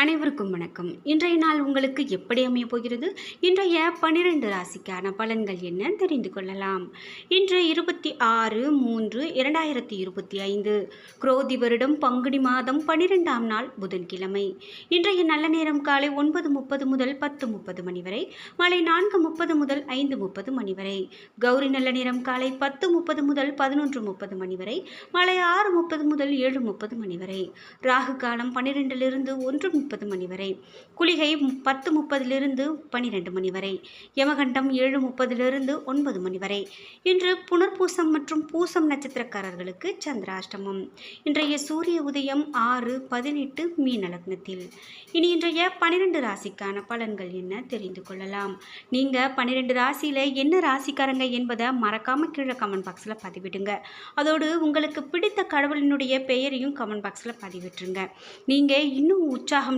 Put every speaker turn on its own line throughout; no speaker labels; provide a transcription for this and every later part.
அனைவருக்கும் வணக்கம். இன்றைய நாள் உங்களுக்கு எப்படி அமைய போகிறது? இன்றைய பனிரெண்டு ராசிக்கான பலன்கள் என்ன தெரிந்து கொள்ளலாம். இன்று இருபத்தி ஆறு மூன்று இரண்டாயிரத்தி இருபத்தி ஐந்து. குரோதி வருடம் பங்குனி மாதம் பனிரெண்டாம் நாள் புதன்கிழமை. இன்றைய நல்ல நேரம் காலை ஒன்பது முப்பது முதல் பத்து முப்பது மணி வரை மாலை நான்கு முப்பது முதல் ஐந்து முப்பது மணி வரை கௌரி நல்ல நேரம் காலை பத்து முப்பது முதல் பதினொன்று முப்பது மணி வரை மாலை ஆறு முப்பது முதல் ஏழு முப்பது மணி வரை. ராகு காலம் பன்னிரெண்டிலிருந்து ஒன்று முப்பது மணி வரை. குளிகை பத்து முப்பதிலிருந்து பனிரெண்டு மணி வரை. யமகண்டம் ஏழு முப்பதிலிருந்து ஒன்பது மணி வரை. இன்று புனர்பூசம் மற்றும் பூசம் நட்சத்திரக்காரர்களுக்கு சந்திராஷ்டமம். இன்றைய சூரிய உதயம் ஆறு பதினெட்டு மீன லக்னத்தில் இனி இன்றைய பன்னிரெண்டு ராசிக்கான பலன்கள் என்ன தெரிந்து கொள்ளலாம். நீங்கள் பன்னிரெண்டு ராசியில் என்ன ராசிக்காரங்க என்பதை மறக்காம கீழே கமெண்ட் பாக்ஸில் பதிவிடுங்க. அதோடு உங்களுக்கு பிடித்த கடவுளினுடைய பெயரையும் கமெண்ட் பாக்ஸில் பதிவிட்டுருங்க. நீங்கள் இன்னும் உற்சாகம்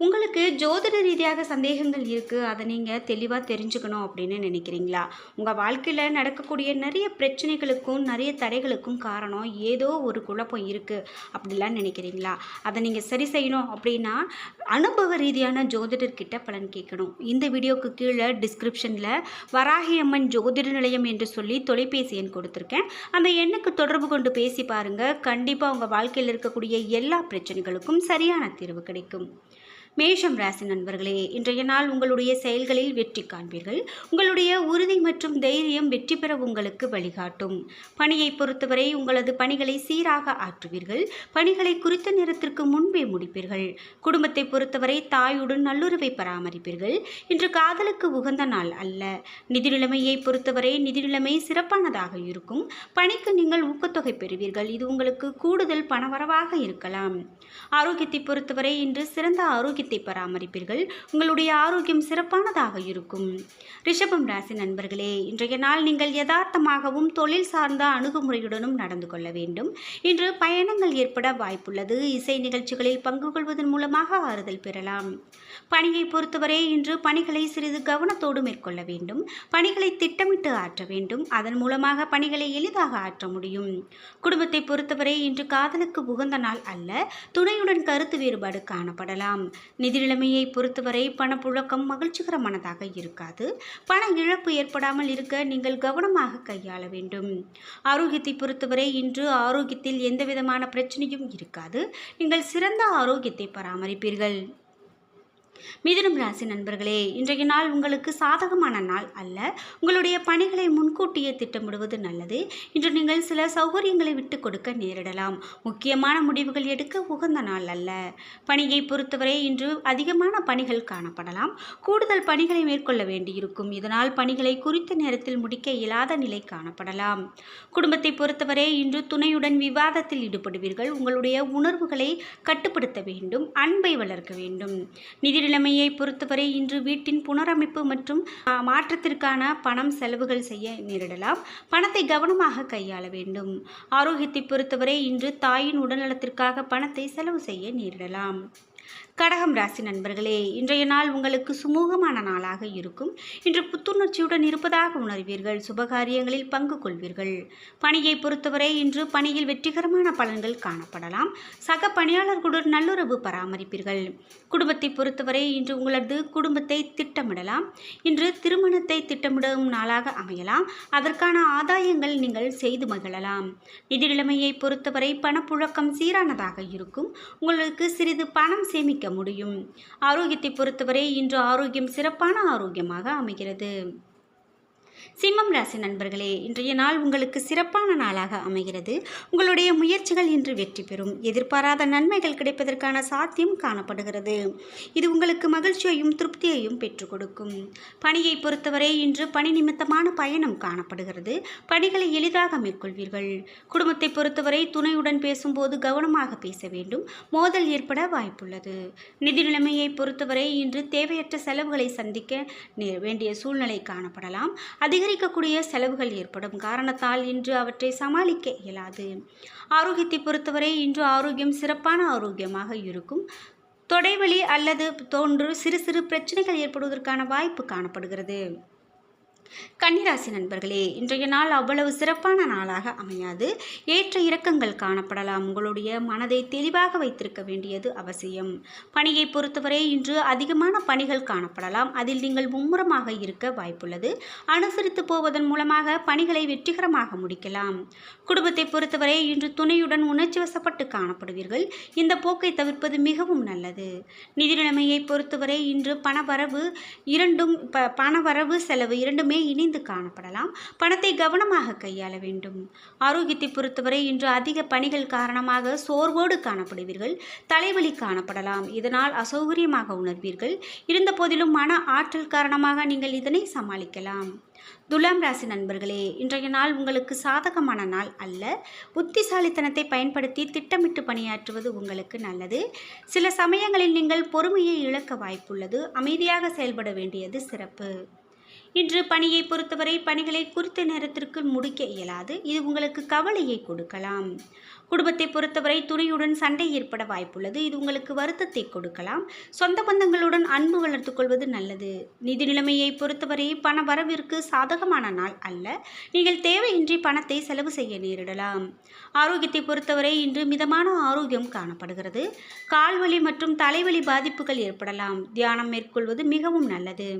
உங்களுக்கு ஜோதிட ரீதியாக சந்தேகங்கள் இருக்குது அதை நீங்கள் தெளிவாக தெரிஞ்சுக்கணும் அப்படின்னு நினைக்கிறீங்களா? உங்கள் வாழ்க்கையில் நடக்கக்கூடிய நிறைய பிரச்சனைகளுக்கும் நிறைய தடைகளுக்கும் காரணம் ஏதோ ஒரு குழப்பம் இருக்குது அப்படிலாம் நினைக்கிறீங்களா? அதை நீங்கள் சரி செய்யணும் அப்படின்னா அனுபவ ரீதியான ஜோதிடர்கிட்ட பலன் கேட்கணும். இந்த வீடியோக்கு கீழே டிஸ்கிரிப்ஷனில் வராகி அம்மன் ஜோதிட நிலையம் என்று சொல்லி தொலைபேசி எண் கொடுத்துருக்கேன். அந்த எண்ணுக்கு தொடர்பு கொண்டு பேசி பாருங்கள் கண்டிப்பாக உங்கள் வாழ்க்கையில் இருக்கக்கூடிய எல்லா பிரச்சனைகளுக்கும் சரியான தீர்வு கிடைக்கும். மேஷம் ராசி நண்பர்களே இன்றைய நாள் உங்களுடைய செயல்களில் வெற்றி காண்பீர்கள். உங்களுடைய உறுதி மற்றும் தைரியம் வெற்றி பெற உங்களுக்கு வழிகாட்டும். பணியை பொறுத்தவரை உங்களது பணிகளை சீராக ஆற்றுவீர்கள். பணிகளை குறித்த நேரத்திற்கு முன்பே முடிப்பீர்கள். குடும்பத்தை பொறுத்தவரை தாயுடன் நல்லுறவை பராமரிப்பீர்கள். இன்று காதலுக்கு உகந்த நாள் அல்ல. நிதி நிலைமையை பொறுத்தவரை நிதி நிலைமை சிறப்பானதாக இருக்கும். பணிக்கு நீங்கள் ஊக்கத்தொகை பெறுவீர்கள். இது உங்களுக்கு கூடுதல் பணவரவாக இருக்கலாம். ஆரோக்கியத்தை பொறுத்தவரை இன்று சிறந்த ஆரோக்கிய ஆரோக்கியத்தை பராமரிப்பீர்கள். உங்களுடைய ஆரோக்கியம் சிறப்பானதாக இருக்கும். ரிஷபம் ராசி நண்பர்களே இன்றைய நாள் நீங்கள் யதார்த்தமாகவும் தொழில் சார்ந்த அணுகுமுறையுடனும் நடந்து கொள்ள வேண்டும். இன்று பயணங்கள் ஏற்பட வாய்ப்புள்ளது. இசை நிகழ்ச்சிகளில் பங்கு கொள்வதன் மூலமாக ஆறுதல் பெறலாம். பணியை பொறுத்தவரை இன்று பணிகளை சிறிது கவனத்தோடு மேற்கொள்ள வேண்டும். பணிகளை திட்டமிட்டு ஆற்ற வேண்டும். அதன் மூலமாக பணிகளை எளிதாக ஆற்ற முடியும். குடும்பத்தை பொறுத்தவரை இன்று காதலுக்கு உகந்த நாள் அல்ல. துணையுடன் கருத்து வேறுபாடு காணப்படலாம். நிதிநிலைமையை பொறுத்தவரை பணப்புழக்கம் மகிழ்ச்சிகரமானதாக இருக்காது. பண இழப்பு ஏற்படாமல் இருக்க நீங்கள் கவனமாக கையாள வேண்டும். ஆரோக்கியத்தை பொறுத்தவரை இன்று ஆரோக்கியத்தில் எந்தவிதமான பிரச்சனையும் இருக்காது. நீங்கள் சிறந்த ஆரோக்கியத்தை பராமரிப்பீர்கள். மிதுனம் ராசி நண்பர்களே இன்றைய நாள் உங்களுக்கு சாதகமான நாள் அல்ல. உங்களுடைய பணிகளை முன்கூட்டியே திட்டமிடுவது நல்லது. இன்று நீங்கள் சில சௌகரியங்களை விட்டு கொடுக்க நேரிடலாம். முக்கியமான முடிவுகள் எடுக்க உகந்த நாள் அல்ல. பணியை பொறுத்தவரை இன்று அதிகமான பணிகள் காணப்படலாம். கூடுதல் பணிகளை மேற்கொள்ள வேண்டியிருக்கும். இதனால் பணிகளை குறித்த நேரத்தில் முடிக்க இயலாத நிலை காணப்படலாம். குடும்பத்தை பொறுத்தவரை இன்று துணையுடன் விவாதத்தில் ஈடுபடுவீர்கள். உங்களுடைய உணர்வுகளை கட்டுப்படுத்த வேண்டும். அன்பை வளர்க்க வேண்டும். நிதி நிலைமையை பொறுத்தவரை இன்று வீட்டின் புனரமைப்பு மற்றும் மாற்றத்திற்கான பணம் செலவுகள் செய்ய நேரிடலாம். பணத்தை கவனமாக கையாள வேண்டும். ஆரோக்கியத்தை பொறுத்தவரை இன்று தாயின் உடல்நலத்திற்காக பணத்தை செலவு செய்ய நேரிடலாம். கடகம் ராசி நண்பர்களே இன்றைய நாள் உங்களுக்கு சுமூகமான நாளாக இருக்கும். இன்று புத்துணர்ச்சியுடன் இருப்பதாக உணர்வீர்கள். சுபகாரியங்களில் பங்கு கொள்வீர்கள். பணியை பொறுத்தவரை இன்று பணியில் வெற்றிகரமான பலன்கள் காணப்படலாம். சக பணியாளர்களுடன் நல்லுறவு பராமரிப்பீர்கள். குடும்பத்தை பொறுத்தவரை இன்று உங்களது குடும்பத்தை திட்டமிடலாம். இன்று திருமணத்தை திட்டமிடும் நாளாக அமையலாம். அதற்கான ஆதாயங்கள் நீங்கள் செய்து மகிழலாம். நிதி நிலைமையை பொறுத்தவரை பணப்புழக்கம் சீரானதாக இருக்கும். உங்களுக்கு சிறிது பணம் சேமிக்க முடியும் ஆரோக்கியத்தை பொறுத்தவரை இன்று ஆரோக்கியம் சிறப்பான ஆரோக்கியமாக அமைகிறது. சிம்மம் ராசி நண்பர்களே இன்றைய நாள் உங்களுக்கு சிறப்பான நாளாக அமைகிறது. உங்களுடைய முயற்சிகள் இன்று வெற்றி பெறும். எதிர்பாராத நன்மைகள் கிடைப்பதற்கான சாத்தியம் காணப்படுகிறது. இது உங்களுக்கு மகிழ்ச்சியையும் திருப்தியையும் பெற்றுக் கொடுக்கும். பணியை பொறுத்தவரை இன்று பணி நிமித்தமான பயணம் காணப்படுகிறது. பணிகளை எளிதாக மேற்கொள்வீர்கள். குடும்பத்தை பொறுத்தவரை துணையுடன் பேசும்போது கவனமாக பேச வேண்டும். மோதல் ஏற்பட வாய்ப்புள்ளது. நிதி நிலைமையை பொறுத்தவரை இன்று தேவையற்ற செலவுகளை சந்திக்க வேண்டிய சூழ்நிலை காணப்படலாம். அதிகரிக்கக்கூடிய செலவுகள் ஏற்படும். காரணத்தால் இன்று அவற்றை சமாளிக்க இயலாது. ஆரோக்கியத்தை பொறுத்தவரை இன்று ஆரோக்கியம் சிறப்பான ஆரோக்கியமாக இருக்கும். தொடைவலி அல்லது தோன்று சிறு சிறு பிரச்சனைகள் ஏற்படுவதற்கான வாய்ப்பு காணப்படுகிறது. கன்னிராசி நண்பர்களே இன்றைய நாள் அவ்வளவு சிறப்பான நாளாக அமையாது. ஏற்ற இறக்கங்கள் காணப்படலாம். உங்களுடைய மனதை தெளிவாக வைத்திருக்க வேண்டியது அவசியம். பணியை பொறுத்தவரை இன்று அதிகமான பணிகள் காணப்படலாம். அதில் நீங்கள் மும்முரமாக இருக்க வாய்ப்புள்ளது. அனுசரித்து போவதன் மூலமாக பணிகளை வெற்றிகரமாக முடிக்கலாம். குடும்பத்தை பொறுத்தவரை இன்று துணையுடன் உணர்ச்சி வசப்பட்டு காணப்படுவீர்கள். இந்த போக்கை தவிர்ப்பது மிகவும் நல்லது. நிதி நிலைமையை பொறுத்தவரை இன்று பணவரவு இரண்டும் ப பணவரவு செலவு இரண்டுமே இணைந்து காணப்படலாம். பணத்தை கவனமாக கையாள வேண்டும். ஆரோக்கியத்தை பொறுத்தவரை இன்று அதிக பணிகள் காரணமாக சோர்வோடு காணப்படுவீர்கள். தலைவலி காணப்படலாம். இதனால் அசௌகரியமாக உணர்வீர்கள். இருந்த போதிலும் மன ஆற்றல் காரணமாக நீங்கள் இதனை சமாளிக்கலாம். துலாம் ராசி நண்பர்களே இன்றைய நாள் உங்களுக்கு சாதகமான நாள் அல்ல. புத்திசாலித்தனத்தை பயன்படுத்தி திட்டமிட்டு பணியாற்றுவது உங்களுக்கு நல்லது. சில சமயங்களில் நீங்கள் பொறுமையை இழக்க வாய்ப்புள்ளது. அமைதியாக செயல்பட வேண்டியது சிறப்பு. இன்று பணியை பொறுத்தவரை பணிகளை குறித்த நேரத்திற்கு முடிக்க இயலாது. இது உங்களுக்கு கவலையை கொடுக்கலாம். குடும்பத்தை பொறுத்தவரை துணையுடன் சண்டை ஏற்பட வாய்ப்புள்ளது. இது உங்களுக்கு வருத்தத்தை கொடுக்கலாம். சொந்த பந்தங்களுடன் அன்பு வளர்த்துக் கொள்வது நல்லது. நிதி நிலைமையை பொறுத்தவரை பண வரவிற்கு சாதகமான நாள் அல்ல. நீங்கள் தேவையின்றி பணத்தை செலவு செய்ய நேரிடலாம். ஆரோக்கியத்தை பொறுத்தவரை இன்று மிதமான ஆரோக்கியம் காணப்படுகிறது. கால்வலி மற்றும் தலைவலி பாதிப்புகள் ஏற்படலாம். தியானம் மேற்கொள்வது மிகவும் நல்லது.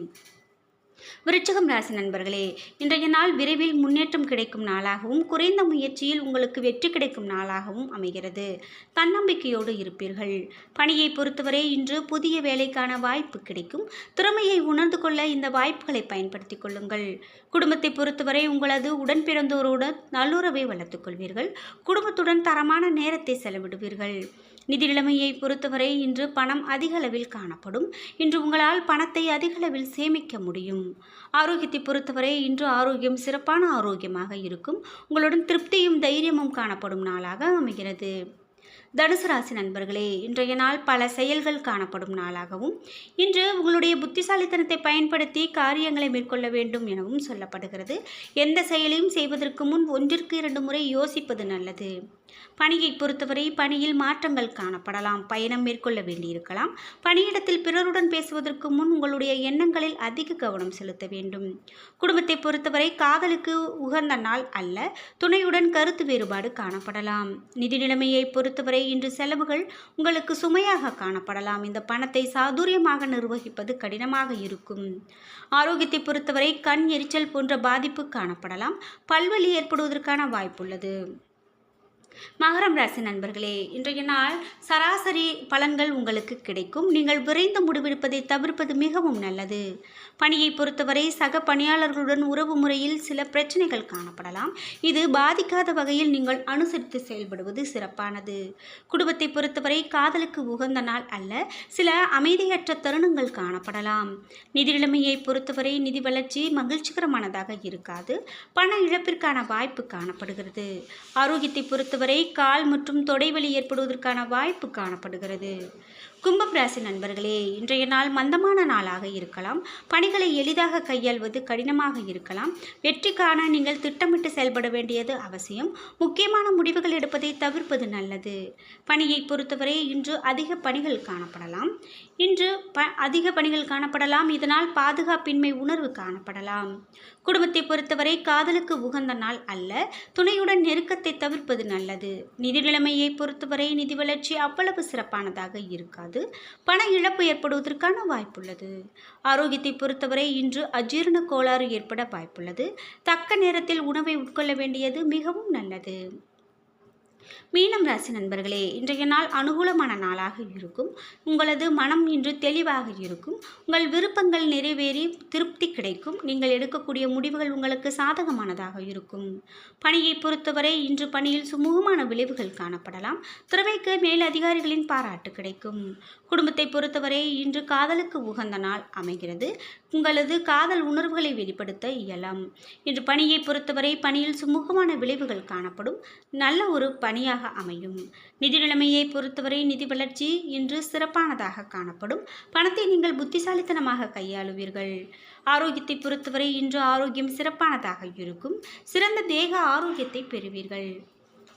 விருச்சகம் ராசி நண்பர்களே இன்றைய நாள் விரைவில் முன்னேற்றம் கிடைக்கும் நாளாகவும் குறைந்த முயற்சியில் உங்களுக்கு வெற்றி கிடைக்கும் நாளாகவும் அமைகிறது. தன்னம்பிக்கையோடு இருப்பீர்கள். பணியை பொறுத்தவரை இன்று புதிய வேலைக்கான வாய்ப்பு கிடைக்கும். திறமையை உணர்ந்து கொள்ள இந்த வாய்ப்புகளை பயன்படுத்திக் கொள்ளுங்கள். குடும்பத்தை பொறுத்தவரை உங்களது உடன் பிறந்தோருடன் நல்லுறவை வளர்த்துக் கொள்வீர்கள். குடும்பத்துடன் தரமான நேரத்தை செலவிடுவீர்கள். நிதி நிலைமையை பொறுத்தவரை இன்று பணம் அதிக அளவில் காணப்படும். இன்று உங்களால் பணத்தை அதிக அளவில் சேமிக்க முடியும். ஆரோக்கியத்தை பொறுத்தவரை இன்று ஆரோக்கியம் சிறப்பான ஆரோக்கியமாக இருக்கும். உங்களுடன் திருப்தியும் தைரியமும் காணப்படும் நாளாக அமைகிறது. தனுசு ராசி நண்பர்களே இன்றைய நாள் பல செயல்கள் காணப்படும் நாளாகவும் இன்று உங்களுடைய புத்திசாலித்தனத்தை பயன்படுத்தி காரியங்களை மேற்கொள்ள வேண்டும் எனவும் சொல்லப்படுகிறது. எந்த செயலையும் செய்வதற்கு முன் ஒன்றிற்கு இரண்டு முறை யோசிப்பது நல்லது. பணியை பொறுத்தவரை பணியில் மாற்றங்கள் காணப்படலாம் பயணம் மேற்கொள்ள வேண்டியிருக்கலாம். பணியிடத்தில் பிறருடன் பேசுவதற்கு முன் உங்களுடைய எண்ணங்களில் அதிக கவனம் செலுத்த வேண்டும். குடும்பத்தை பொறுத்தவரை காதலுக்கு உகந்த நாள் அல்ல துணையுடன் கருத்து வேறுபாடு காணப்படலாம். நிதி நிலைமையை பொறுத்தவரை இன்று செலவுகள் உங்களுக்கு சுமையாக காணப்படலாம். இந்த பணத்தை சாதுரியமாக நிர்வகிப்பது கடினமாக இருக்கும். ஆரோக்கியத்தை பொறுத்தவரை கண் எரிச்சல் போன்ற பாதிப்பு காணப்படலாம். பல்வலி ஏற்படுவதற்கான வாய்ப்புள்ளது. மகரம் ராசி நண்பர்களே இன்றைய நாள் சராசரி பலன்கள் உங்களுக்கு கிடைக்கும். நீங்கள் விரைந்து முடிவெடுப்பதை தவிர்ப்பது மிகவும் நல்லது. பணியை பொறுத்தவரை சக பணியாளர்களுடன் உறவு முறையில் சில பிரச்சனைகள் காணப்படலாம். இது பாதிக்காத வகையில் நீங்கள் அனுசரித்து செயல்படுவது சிறப்பானது. குடும்பத்தை பொறுத்தவரை காதலுக்கு உகந்த நாள் அல்ல சில அமைதியற்ற தருணங்கள் காணப்படலாம். நிதி நிலைமையை பொறுத்தவரை நிதி வளர்ச்சி மகிழ்ச்சிகரமானதாக இருக்காது. பண இழப்பிற்கான வாய்ப்பு காணப்படுகிறது. ஆரோக்கியத்தை பொறுத்தவரை வரை கால் மற்றும் தொடைவலி ஏற்படுவதற்கான வாய்ப்பு காணப்படுகிறது. கும்பம் ராசி நண்பர்களே இன்றைய நாள் மந்தமான நாளாக இருக்கலாம். பணிகளை எளிதாக கையாள்வது கடினமாக இருக்கலாம். வெற்றி காண நீங்கள் திட்டமிட்டு செயல்பட வேண்டியது அவசியம். முக்கியமான முடிவுகள் எடுப்பதை தவிர்ப்பது நல்லது. பணியை பொறுத்தவரை இன்று அதிக பணிகள் காணப்படலாம். இன்று ப அதிக பணிகள் காணப்படலாம். இதனால் பாதுகாப்பின்மை உணர்வு காணப்படலாம். குடும்பத்தை பொறுத்தவரை காதலுக்கு உகந்த நாள் அல்ல. துணையுடன் நெருக்கத்தை தவிர்ப்பது நல்லது. நிதி நிலைமையை பொறுத்தவரை நிதி வளர்ச்சி அவ்வளவு சிறப்பானதாக இருக்காது. பண இழப்பு ஏற்படுவதற்கான வாய்ப்புள்ளது. ஆரோக்கியத்தை பொறுத்தவரை இன்று அஜீரண கோளாறு ஏற்பட வாய்ப்புள்ளது. தக்க நேரத்தில் உணவை உட்கொள்ள வேண்டியது மிகவும் நல்லது. மீனம் ராசி நண்பர்களே இன்றைய நாள் அனுகூலமான நாளாக இருக்கும். உங்களது மனம் இன்று தெளிவாக இருக்கும். உங்கள் விருப்பங்கள் நிறைவேறி திருப்தி கிடைக்கும். நீங்கள் எடுக்கக்கூடிய முடிவுகள் உங்களுக்கு சாதகமானதாக இருக்கும். பணியை பொறுத்தவரை இன்று பணியில் சுமூகமான விளைவுகள் காணப்படலாம். துறவைக்கு மேல் அதிகாரிகளின் பாராட்டு கிடைக்கும். குடும்பத்தை பொறுத்தவரை இன்று காதலுக்கு உகந்த நாள் அமைகிறது. உங்களது காதல் உணர்வுகளை வெளிப்படுத்த இயலும். இன்று பணியை பொறுத்தவரை பணியில் சுமூகமான விளைவுகள் காணப்படும். நல்ல ஒரு பணியாக அமையும். நிதி நிலைமையை பொறுத்தவரை நிதி வளர்ச்சி இன்று சிறப்பானதாக காணப்படும். பணத்தை நீங்கள் புத்திசாலித்தனமாக கையாளுவீர்கள். ஆரோக்கியத்தை பொறுத்தவரை இன்று ஆரோக்கியம் சிறப்பானதாக இருக்கும். சிறந்த தேக ஆரோக்கியத்தை பெறுவீர்கள்.